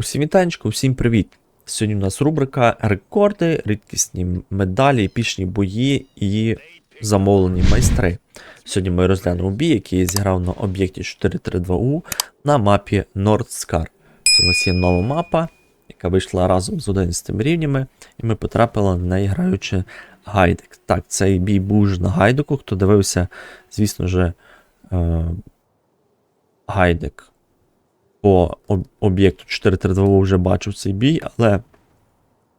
Усім вітанечко, усім привіт! Сьогодні у нас рубрика рекорди, рідкісні медалі, епічні бої і замовлені майстри. Сьогодні ми розглянемо бій, який я зіграв на об'єкті 432U на мапі Nordscar. Це у нас є нова мапа, яка вийшла разом з 11 рівнями, і ми потрапили на неї граючи гайдик. Так, цей бій був вже на гайдику. Хто дивився, звісно ж, е, гайдик по об- об'єкту 432 вже бачив цей бій, але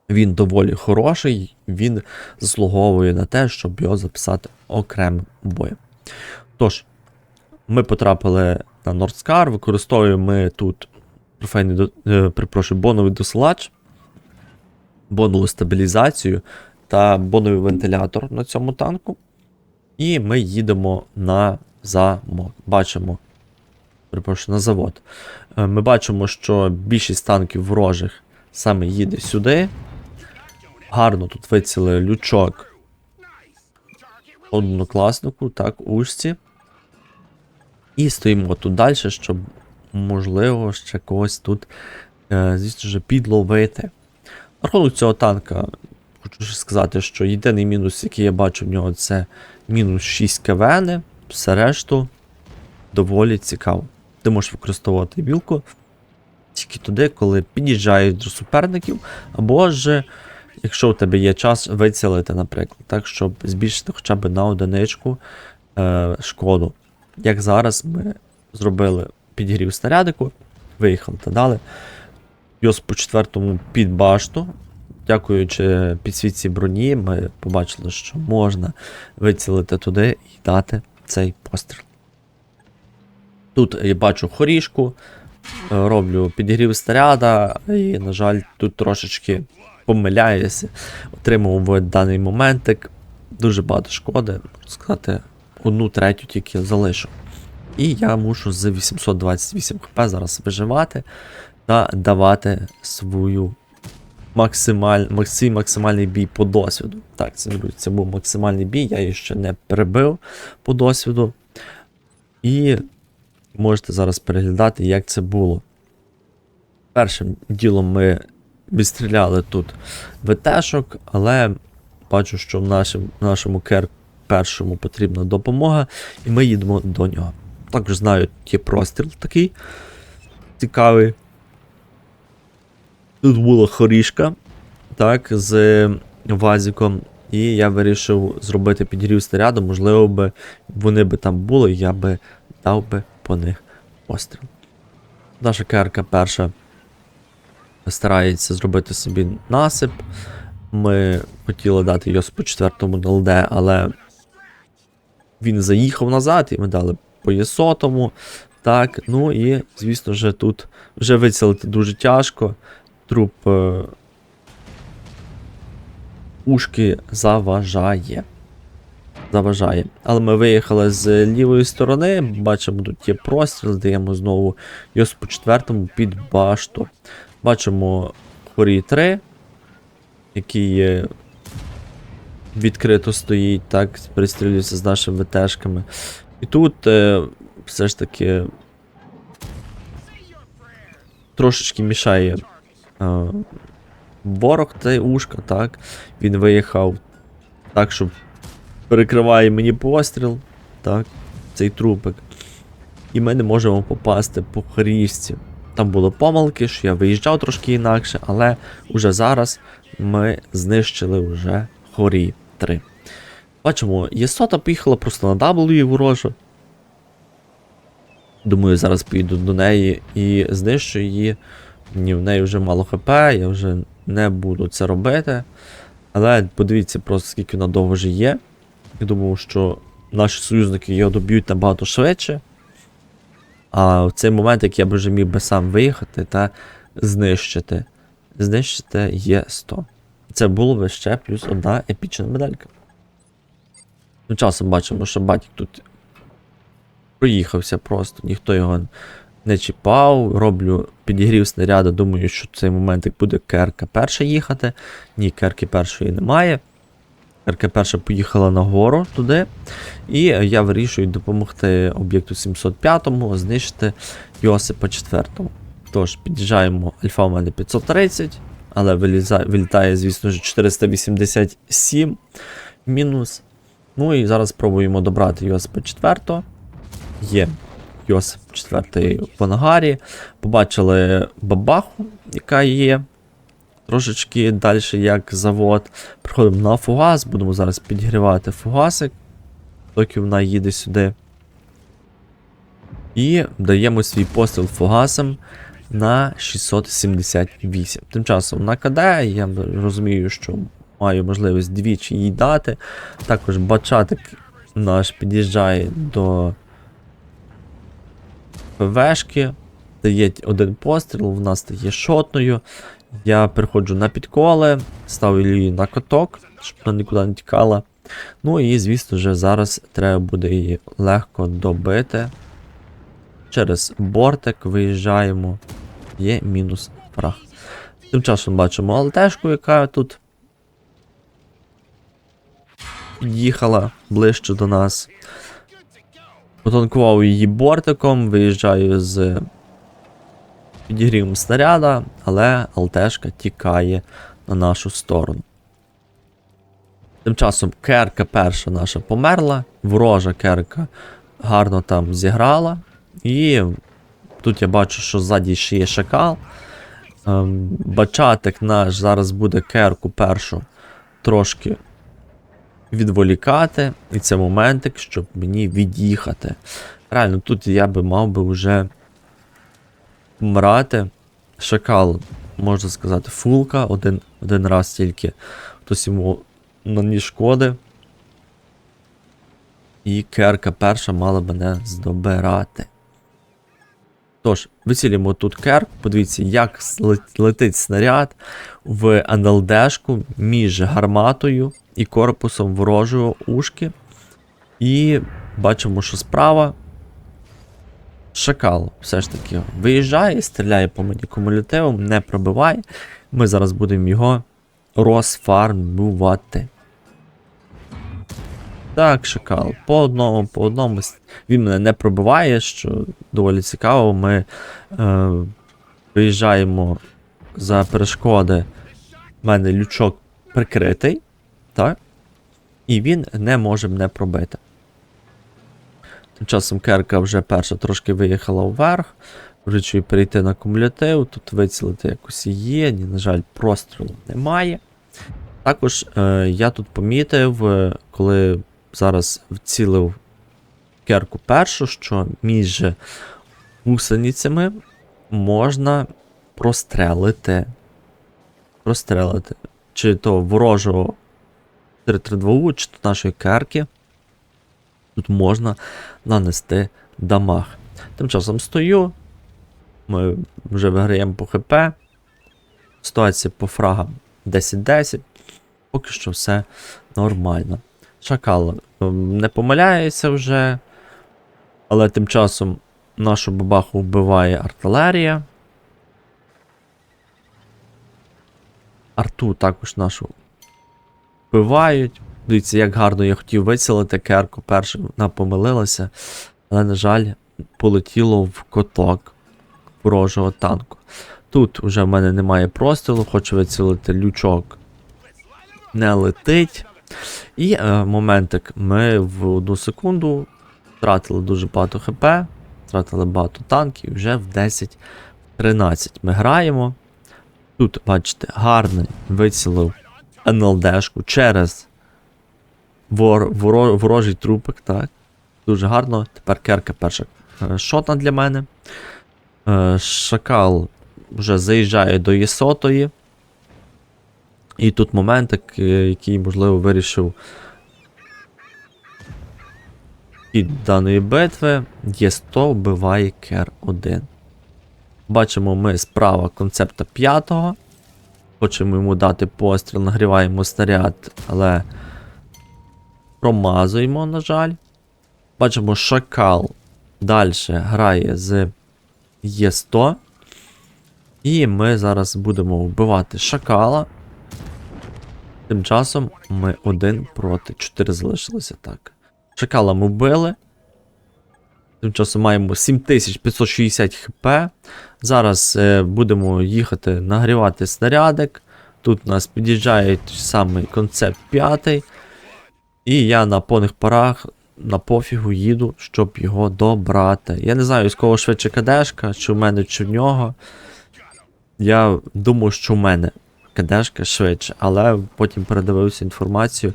він доволі хороший, він заслуговує на те, щоб його записати окремим боєм. Тож, ми потрапили на Нордскар, використовуємо ми тут трофейний, до- е, перепрошую, боновий досилач, бонову стабілізацію та боновий вентилятор на цьому танку. І ми їдемо на замок. Бачимо, перепрошую, на завод. Е, Ми бачимо, що більшість танків ворожих саме їде сюди. Гарно тут вицілили лючок однокласнику, так, ушці. І стоїмо тут далі, щоб, можливо, ще когось тут, е, звісно ж, підловити. Рахунок цього танка, хочу сказати, що єдиний мінус, який я бачу в нього, це мінус 6 КВН, все решту доволі цікаво. Ти можеш використовувати білку тільки туди, коли під'їжджають до суперників, або ж, якщо у тебе є час, вицілити, наприклад, так, щоб збільшити хоча б на одиничку е, шкоду. Як зараз ми зробили підігрів снарядику, виїхали та дали. Йос по четвертому під башту. Дякуючи підсвітці броні, ми побачили, що можна вицілити туди і дати цей постріл. Тут я бачу хорішку, е, роблю підігрів снаряда, і, на жаль, тут трошечки помиляюся. Отримав в даний моментик дуже багато шкоди, можна сказати, одну третю тільки залишу. І я мушу з 828 хп зараз виживати та давати свою максималь, максим, максимальний бій по досвіду. Так, це, це був максимальний бій, я її ще не перебив по досвіду. І можете зараз переглядати, як це було. Першим ділом ми відстріляли тут ВТшок, але бачу, що в нашому, нашому кер першому потрібна допомога, і ми їдемо до нього. Також знаю, є простріл такий цікавий. Тут була хорішка, так, з вазіком. І я вирішив зробити підігрів снаряду, можливо би вони би там були, я би дав би по них постріл. Наша керка перша старається зробити собі насип. Ми хотіли дати його по четвертому на ЛД, але він заїхав назад, і ми дали по єсотому. Так, ну і, звісно ж, тут вже вицілити дуже тяжко. Труп е, ушки заважає. Заважає. Але ми виїхали з лівої сторони, бачимо, тут є простріл, даємо знову йос по четвертому під башту. Бачимо хорі 3, який відкрито стоїть, так, пристрілюється з нашими ВТшками. І тут е, все ж таки трошечки мішає е, ворог та ушка, так. Він виїхав так, щоб перекриває мені постріл, так, цей трупик. І ми не можемо попасти по хорівці. Там були помилки, що я виїжджав трошки інакше, але уже зараз ми знищили вже хорі 3. Бачимо, Єсота поїхала просто на W ворожу. Думаю, зараз поїду до неї і знищу її. Ні, в неї вже мало ХП, я вже не буду це робити. Але подивіться просто, скільки вона довго є. Я думав, що наші союзники його доб'ють набагато швидше. А в цей момент, як я б вже міг би сам виїхати та знищити. Знищити є 100. Це було би ще плюс одна епічна медалька. Тим часом бачимо, що батік тут проїхався просто, ніхто його не чіпав. Роблю підігрів снаряду, думаю, що в цей момент як буде керка перша їхати. Ні, керки першої немає. Керка перша поїхала нагору туди. І я вирішую допомогти об'єкту 705-му знищити Йосипа 4. Тож, під'їжджаємо, альфа у мене 530, але вилізає, вилітає, звісно ж, 487 мінус. Ну і зараз спробуємо добрати Йосипа 4. Є Йосип 4 в ангарі. Побачили бабаху, яка є. Трошечки далі як завод. Приходимо на фугас, будемо зараз підігрівати фугасик, доки вона їде сюди. І даємо свій постріл фугасом на 678. Тим часом на КД я розумію, що маю можливість двічі їй дати. Також бачатик наш під'їжджає до ПВшки, дає один постріл, в нас стає шотною. Я переходжу на підколи, ставлю її на каток, щоб вона нікуди не тікала. Ну і, звісно ж, зараз треба буде її легко добити. Через бортик виїжджаємо. Є мінус фраг. Тим часом бачимо ЛТшку, яка тут під'їхала ближче до нас. Потанкував її бортиком, виїжджаю з підігрівом снаряда, але ЛТшка тікає на нашу сторону. Тим часом керка перша наша померла, ворожа керка гарно там зіграла. І тут я бачу, що ззаді ще є шакал. Ем, бачатик наш зараз буде керку першу трошки відволікати. І це моментик, щоб мені від'їхати. Реально, тут я би мав би вже вмирати. Шакал, можна сказати, фулка один, один раз тільки. Хтось йому наніс шкоди. І керка перша мала мене здобирати. Тож, вицілюємо тут керк, подивіться, як летить снаряд в НЛДшку між гарматою і корпусом ворожого ушки. І бачимо, що справа шакал все ж таки виїжджає, стріляє по мені кумулятивом, не пробиває. Ми зараз будемо його розфармувати. Так, шакал. По одному, по одному. Він мене не пробиває, що доволі цікаво. Ми е, виїжджаємо за перешкоди. У мене лючок прикритий. Так? І він не може мене пробити. Тим часом керка вже перша трошки виїхала вверх. Вирішую перейти на кумулятив. Тут вицілити якось є. Ні, на жаль, прострілу немає. Також е, я тут помітив, е, коли зараз вцілив керку першу, що між гусеницями можна прострелити. Прострелити. Чи то ворожого 332, чи то нашої керки. Тут можна нанести дамаг. Тим часом стою. Ми вже виграємо по ХП. Ситуація по фрагам 10-10. Поки що все нормально. Шакал ем, не помиляється вже. Але тим часом нашу бабаху вбиває артилерія. Арту також нашу вбивають. Дивіться, як гарно я хотів вицілити керку першим, вона помилилася. Але, на жаль, полетіло в коток ворожого танку. Тут вже в мене немає простілу, хочу вицілити лючок. Не летить. І е, моментик, ми в одну секунду втратили дуже багато хп, втратили багато танків, вже в 10-13 ми граємо. Тут, бачите, гарний вицілив НЛДшку через вор, воро, ворожий трупик, так. Дуже гарно. Тепер керка перша е, шотна для мене. Е, Шакал вже заїжджає до Єсотої. І тут моментик, е, який, можливо, вирішив від даної битви. Є100 вбиває Кер 1. Бачимо ми справа концепта 5. Хочемо йому дати постріл, нагріваємо снаряд, але промазуємо, на жаль. Бачимо, шакал далі грає з Є100. І ми зараз будемо вбивати шакала. Тим часом ми один проти 4 залишилося так. Шакала ми вбили. Тим часом маємо 7560 хп. Зараз е, будемо їхати нагрівати снарядик. Тут у нас під'їжджає той самий концепт 5. І я на повних парах на пофігу їду, щоб його добрати. Я не знаю, з кого швидше кадешка, чи в мене, чи в нього. Я думаю, що в мене кадешка швидше, але потім передивився інформацію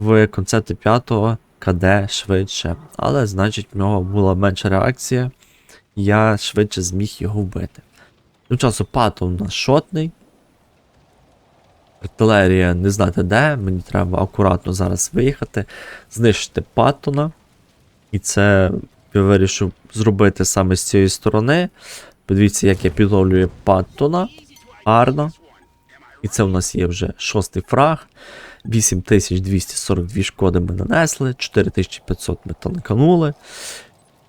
в концепті 5-го КД швидше. Але, значить, в нього була менша реакція, я швидше зміг його вбити. Тим часу пато у нас шотний. Артилерія не знати де, мені треба акуратно зараз виїхати, знищити Паттона. І це я вирішив зробити саме з цієї сторони. Подивіться, як я підловлюю Паттона. Гарно. І це у нас є вже шостий фраг. 8242 шкоди ми нанесли, 4500 ми танканули.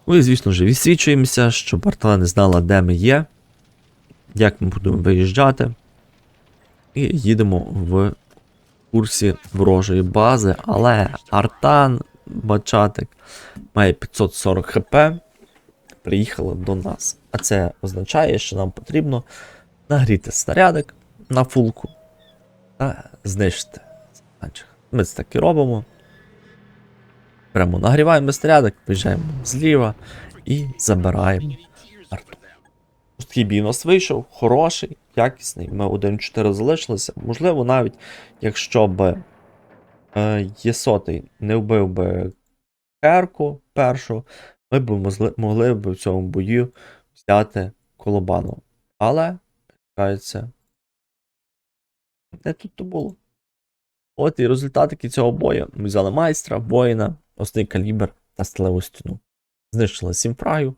Ну і, звісно ж, відсвічуємося, щоб артила не знала, де ми є, як ми будемо виїжджати. І їдемо в курсі ворожої бази, але Артан Бачатик має 540 хп, приїхала до нас. А це означає, що нам потрібно нагріти снарядик на фулку та знищити. Ми це так і робимо. Прямо нагріваємо снарядик, виїжджаємо зліва і забираємо арту. Такий бій вийшов, хороший, якісний. Ми 1-4 залишилися. Можливо, навіть якщо б е, Єсотий не вбив би Керку першу, ми б могли, могли б в цьому бою взяти Колобану. Але, кажеться, не тут то було. От і результатики цього бою. Ми взяли майстра, воїна, основний калібр та сталеву стіну. Знищили 7 фрагів.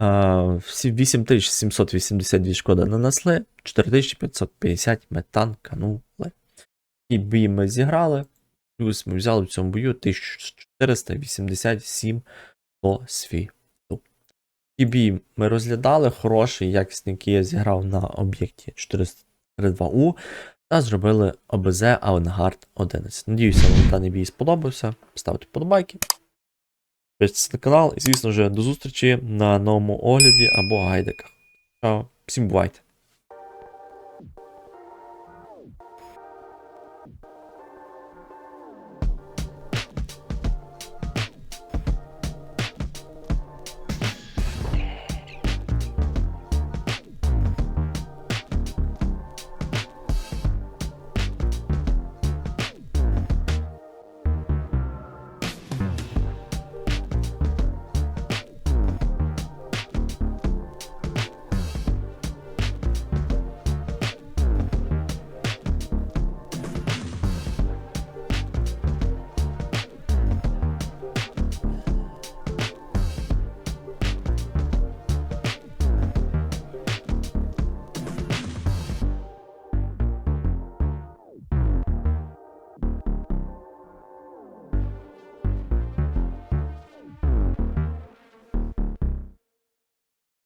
А, всі 8782 шкоди нанесли, 4550 ми танканули. І бій ми зіграли. Плюс ми взяли в цьому бою 1487 досвіду. І бій ми розглядали хороший, якісний, який я зіграв на об'єкті 432У. Та зробили ОБЗ Авангард 11. Надіюся, вам даний бій сподобався. Ставте подобайки. Підписуйтесь на канал і, звісно ж, до зустрічі на новому огляді або гайдиках. Чао, всім бувайте!